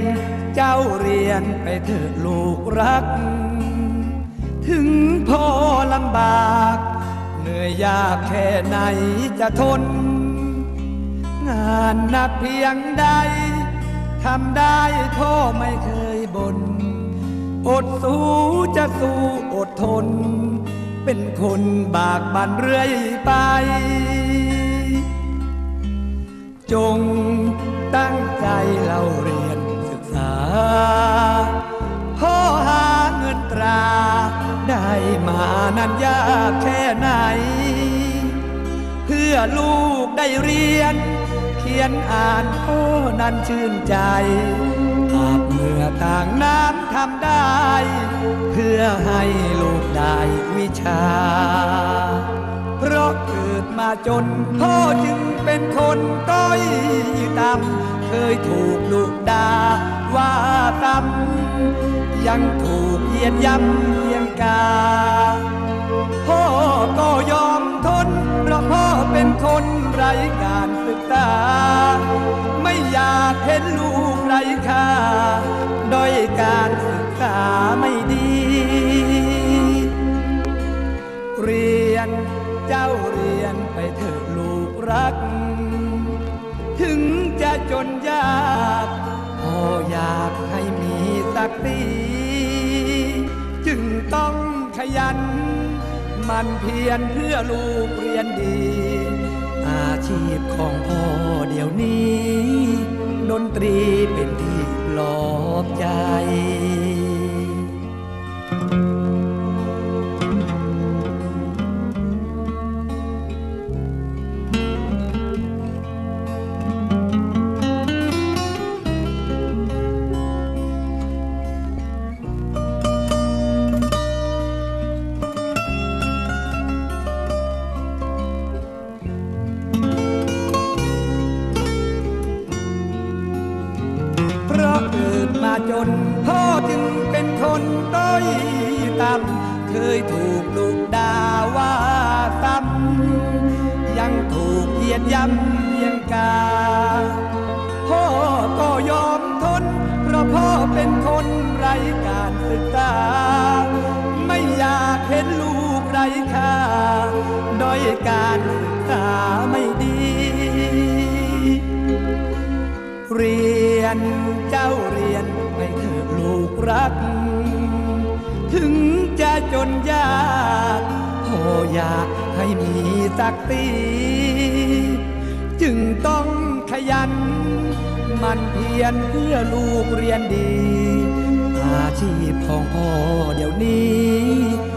น เจ้าเรียนไปเถอะลูกรัก ถึงพ่อลำบาก เหนื่อยยากแค่ไหนจะทน งานนักเพียงใดทำได้พ่อไม่เคยบน่นอดสู้จะสู้อดทน เป็นคนบากบันเรื่อยไป จงตั้ง มานั้นยากแค่ไหน เพื่อลูกได้เรียน เขียนอ่านพ่อนั้นชื่นใจอาบเหงื่อต่างน้ำทำได้ เพื่อให้ลูกได้วิชา เพราะเกิดมาจน พ่อจึงเป็นคนต้อยต่ำเคยถูกดุดาว่าต่ำ ยังถูกเหยียดย่ำเยียงกา พ่อก็ยอมทนเพราะพ่อเป็นคนไร้การศึกษา ไม่อยากเห็นลูกไร้ค่าด้อยการศึกษาไม่ดี เรียนเจ้าเรียนไปเถอะลูกรัก ถึงจะจนยากพ่ออยากให้มีสักที งต้องขยัน มันเพียรเพื่อลูกเรียนดี อาชีพของพ่อเดี๋ยวนี้ ดนตรีเป็นที่ปลอบใจ จน พ่อจึงเป็นคนต้อยต่ำเคยถูกดุด่าว่าตำยังถูกเหยียดย่ำเยียงกา พ่อก็ยอมทน เพราะพ่อเป็นคนไร้การศึกษา ไม่อยากเห็นลูกไร้ค่าด้อยการศึกษาไม่ดี เรียนเจ้า รัก ถึงจะจนยากพ่ออยากให้มีสักตีจึงต้องขยัน มันเพียรเพื่อลูกเรียนดี อาชีพของพ่อเดี๋ยวนี้